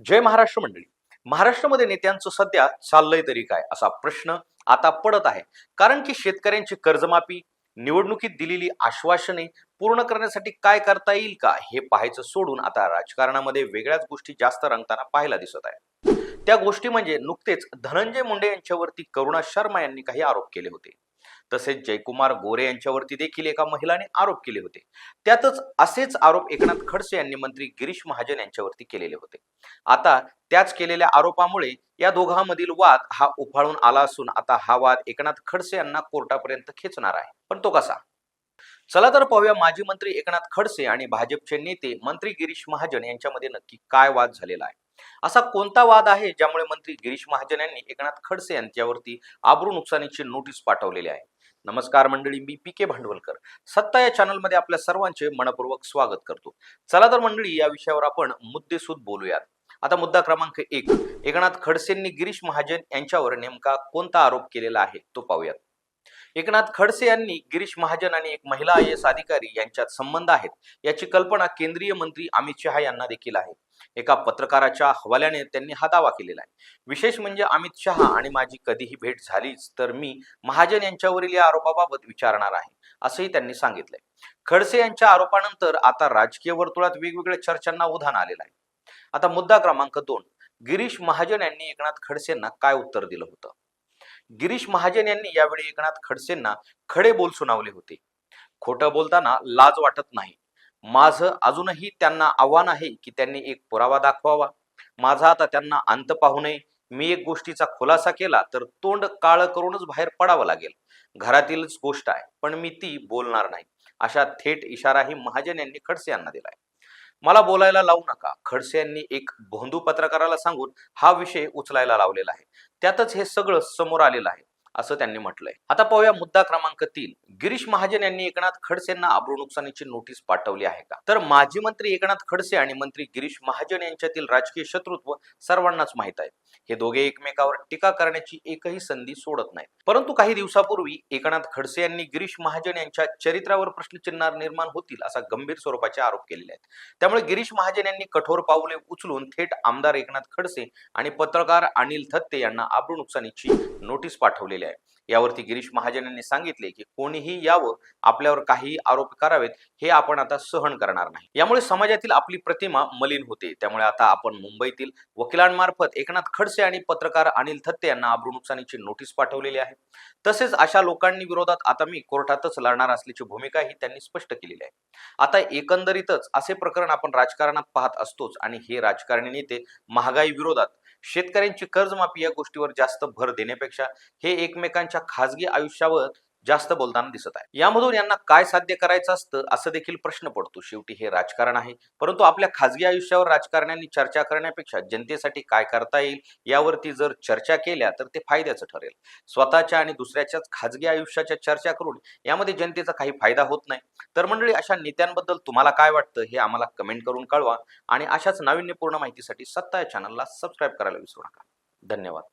जय महाराष्ट्र मंडळी. महाराष्ट्रामध्ये नेत्यांचं सध्या चाललंय तरी काय असा प्रश्न आता पडत आहे. कारण की शेतकऱ्यांची कर्जमाफी निवडणुकीत दिलेली आश्वासने पूर्ण करण्यासाठी काय करता येईल का हे पाहायचं सोडून आता राजकारणामध्ये वेगळ्याच गोष्टी जास्त रंगताना पाहायला दिसत आहे त्या गोष्टी म्हणजे नुकतेच धनंजय मुंडे यांच्यावरती करुणा शर्मा यांनी काही आरोप केले होते. तसेच जयकुमार गोरे यांच्यावरती देखील एका महिलाने आरोप केले होते. त्यातच असेच आरोप एकनाथ खडसे यांनी मंत्री गिरीश महाजन यांच्यावरती केलेले होते. आता त्याच केलेल्या आरोपामुळे या दोघांमधील वाद हा उफाळून आला असून आता हा वाद एकनाथ खडसे यांना कोर्टापर्यंत खेचणार आहे. पण तो कसा? चला तर पाहूया माजी मंत्री एकनाथ खडसे आणि भाजपचे नेते मंत्री गिरीश महाजन यांच्यामध्ये नक्की काय वाद झालेला आहे. असा कोणता वाद आहे ज्यामुळे मंत्री गिरीश महाजन यांनी एकनाथ खडसे यांच्यावरती आबरू नुकसानीची नोटीस पाठवलेली आहे? नमस्कार मंडळी मी पी के भांडवलकर. सत्ता या चॅनलमध्ये आपल्या सर्वांचे मनपूर्वक स्वागत करतो. चला तर मंडळी या विषयावर आपण मुद्देसूद बोलूयात. आता मुद्दा क्रमांक एक. एकनाथ खडसेंनी गिरीश महाजन यांच्यावर नेमका कोणता आरोप केलेला आहे तो पाहूयात. एकनाथ खडसे यांनी गिरीश महाजन आणि एक महिला आय एस अधिकारी यांच्यात संबंध आहेत याची कल्पना केंद्रीय मंत्री अमित शहा यांना देखील आहे. एका पत्रकाराच्या हवाल्याने त्यांनी हा दावा केलेला आहे. विशेष म्हणजे अमित शहा आणि माझी कधीही भेट झालीच तर मी महाजन यांच्यावरील या आरोपाबाबत विचारणार आहे असंही त्यांनी सांगितलंय. खडसे यांच्या आरोपानंतर आता राजकीय वर्तुळात वेगवेगळ्या चर्चांना उधाण आलेलं आहे. आता मुद्दा क्रमांक दोन. गिरीश महाजन यांनी एकनाथ खडसेंना काय उत्तर दिलं होतं? गिरीश महाजन यांनी यावेळी एकनाथ खडसेंना खडे बोल सुनावले होते. खोटं बोलताना लाज वाटत नाही. माझं अजूनही त्यांना आव्हान आहे की त्यांनी एक पुरावा दाखवावा. माझा आता त्यांना अंत पाहू नये. मी एक गोष्टीचा खुलासा केला तर तोंड काळं करूनच बाहेर पडावं लागेल. घरातीलच गोष्ट आहे पण मी ती बोलणार नाही. अशा थेट इशाराही महाजन यांनी खडसे यांना दिलाय. मला बोलायला लावू नका. खडसे यांनी एक भोंदू पत्रकाराला सांगून हा विषय उचलायला लावलेला आहे. त्यातच हे सगळं समोर आलेलं आहे. असं त्यांनी म्हटलंय. आता पाहूया मुद्दा क्रमांक तीन. गिरीश महाजन यांनी एकनाथ खडसेंना अब्रू नुकसानीची नोटीस पाठवली आहे का? तर माजी मंत्री एकनाथ खडसे आणि मंत्री गिरीश महाजन यांच्यातील राजकीय शत्रुत्व सर्वांनाच माहीत आहे. हे दोघे एकमेकावर टीका करण्याची एकही संधी सोडत नाहीत. परंतु काही दिवसापूर्वी एकनाथ खडसे यांनी गिरीश महाजन यांच्या चरित्रावर प्रश्नचिन्ह निर्माण होतील असा गंभीर स्वरूपाचे आरोप केलेले आहेत. त्यामुळे गिरीश महाजन यांनी कठोर पाऊले उचलून थेट आमदार एकनाथ खडसे आणि पत्रकार अनिल थत्ते यांना आब्रू नुकसानीची नोटीस पाठवलेली आहे. यावरती गिरीश महाजन यांनी सांगितले की कोणीही यावं आपल्यावर काही आरोप करावेत हे आपण आता सहन करणार नाही. यामुळे समाजातील आपली प्रतिमा मलिन होते. त्यामुळे आता आपण मुंबईतील वकिलांमार्फत एकनाथ खडसे आणि पत्रकार अनिल थत्ते यांना अब्रू नुकसानीची नोटीस पाठवलेली आहे. तसेच अशा लोकांनी विरोधात आता मी कोर्टातच लढणार असल्याची भूमिकाही त्यांनी स्पष्ट केलेली आहे. आता एकंदरीतच असे प्रकरण आपण राजकारणात पाहत असतोच आणि हे राजकारणी नेते महागाई विरोधात शेतकऱ्यांची कर्जमाफी या गोष्टीवर जास्त भर देण्यापेक्षा हे एकमेकांच्या खाजगी आयुष्यावर जास्त बोलताना दिसत आहे. यामधून यांना काय साध्य करायचं असतं असं देखील प्रश्न पडतो. शेवटी हे राजकारण आहे. परंतु आपल्या खासगी आयुष्यावर राजकारण्यांनी चर्चा करण्यापेक्षा जनतेसाठी काय करता येईल यावरती जर चर्चा केल्या तर ते फायद्याचं ठरेल. स्वतःच्या आणि दुसऱ्याच्याच खाजगी आयुष्याच्या चर्चा करून यामध्ये जनतेचा काही फायदा होत नाही. तर मंडळी अशा नेत्यांबद्दल तुम्हाला काय वाटतं हे आम्हाला कमेंट करून कळवा. आणि अशाच नाविन्यपूर्ण माहितीसाठी सत्ता या चॅनलला सबस्क्राईब करायला विसरू नका. धन्यवाद.